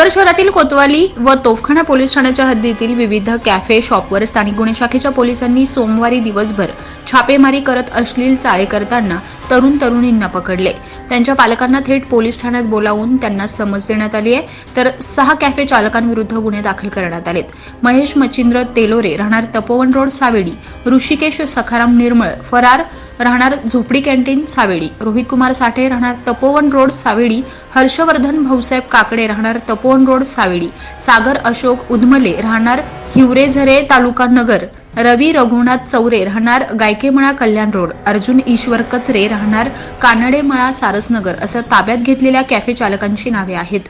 नगरातील कोतवाली व तोफखाना पोलीस ठाण्याच्या हद्दीतील विविध कॅफे शॉपवर स्थानिक गुन्हे शाखेच्या पोलिसांनी सोमवारी दिवसभर छापेमारी करत अश्लील चाळे करताना तरुण तरुणींना पकडले. त्यांच्या पालकांना थेट पोलीस ठाण्यात बोलावून त्यांना समज देण्यात आली आहे. तर सहा कॅफे चालकांविरुद्ध गुन्हे दाखल करण्यात आलेत. महेश मच्छिंद्र तेलोरे राहणार तपोवन रोड सावेडी ऋषिकेश सखाराम निर्मळ फरार राहणार झोपडी कॅन्टीन सावेडी. रोहित कुमार साठे राहणार तपोवन रोड सावेडी. हर्षवर्धन भाऊसाहेब काकडे राहणार तपोवन रोड सावेडी. सागर अशोक उदमले राहणार हिवरेझरे तालुका नगर. रवी रघुनाथ चौरे राहणार गायकेमळा कल्याण रोड. अर्जुन ईश्वर कचरे राहणार कानडेमळा सारसनगर असं ताब्यात घेतलेल्या कॅफे चालकांची नावे आहेत.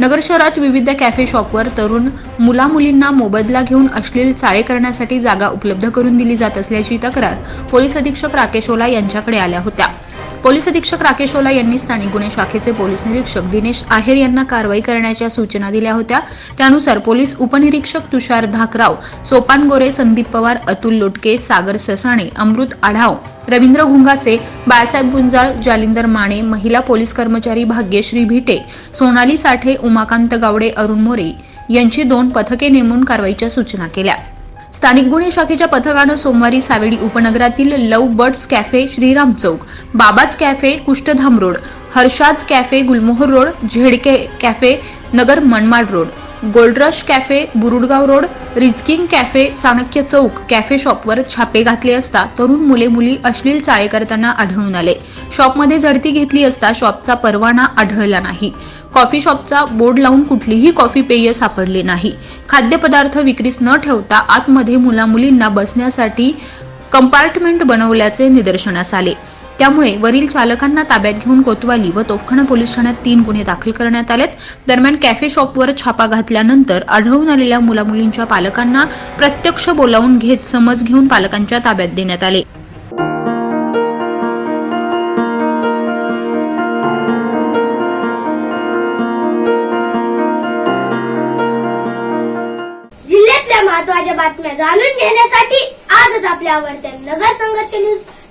नगर शहरात विविध कॅफे शॉपवर तरुण मुलामुलींना मोबदला घेऊन अश्लील चाळे करण्यासाठी जागा उपलब्ध करून दिली जात असल्याची तक्रार पोलीस अधीक्षक राकेश ओला यांच्याकडे आल्या होत्या. पोलीस अधीक्षक राकेश ओला यांनी स्थानिक गुन्हे शाखेचे पोलीस निरीक्षक दिनेश आहेर यांना कारवाई करण्याच्या सूचना दिल्या होत्या. त्यानुसार पोलीस उपनिरीक्षक तुषार धाकराव सोपान गोरे संदीप पवार अतुल लोटके सागर ससाणे अमृत आढाव रवींद्र घुंगासे बाळासाहेब गुंजाळ जालिंदर माने महिला पोलीस कर्मचारी भाग्यश्री भिटे सोनाली साठे उमाकांत गावडे अरुण मोरे यांची दोन पथके नेमून कारवाईच्या सूचना केल्या. स्थानिक गुन्हे शाखेच्या पथकानं सोमवारी सावेडी उपनगरातील love birds cafe Shriram Chowk Baba's cafe Kushthadham road Harsha's cafe Gulmohar road ZK cafe Nagar Manmad road Goldrush cafe Burudgaon road Ritzking cafe Chanakya Chowk cafe शॉपवर छापे घातले असता तरुण मुले मुली अश्लील चाळे करताना आढळून आले. शॉपमध्ये झडती घेतली असता शॉपचा परवाना आढळला नाही. कॉफी शॉपचा बोर्ड लावून कुठलीही कॉफी पेय सापडले नाही. खाद्यपदार्थ विक्रीस न ठेवता आतमध्ये मुलामुलींना बसण्यासाठी कंपार्टमेंट बनवल्याचे निदर्शनास आले. त्यामुळे वरील चालकांना ताब्यात घेऊन कोतवाली व तोफखाना पोलीस ठाण्यात तीन गुन्हे दाखल करण्यात आलेत. दरम्यान कॅफे शॉपवर छापा घातल्यानंतर आढळून आलेल्या मुलामुलींच्या पालकांना प्रत्यक्ष बोलावून घेत समज घेऊन पालकांच्या ताब्यात देण्यात आले. जिल्ह्यातल्या महत्त्वाच्या बातम्या जाणून घेण्यासाठी आजच आपल्या आवडत्या नगर संघर्ष न्यूज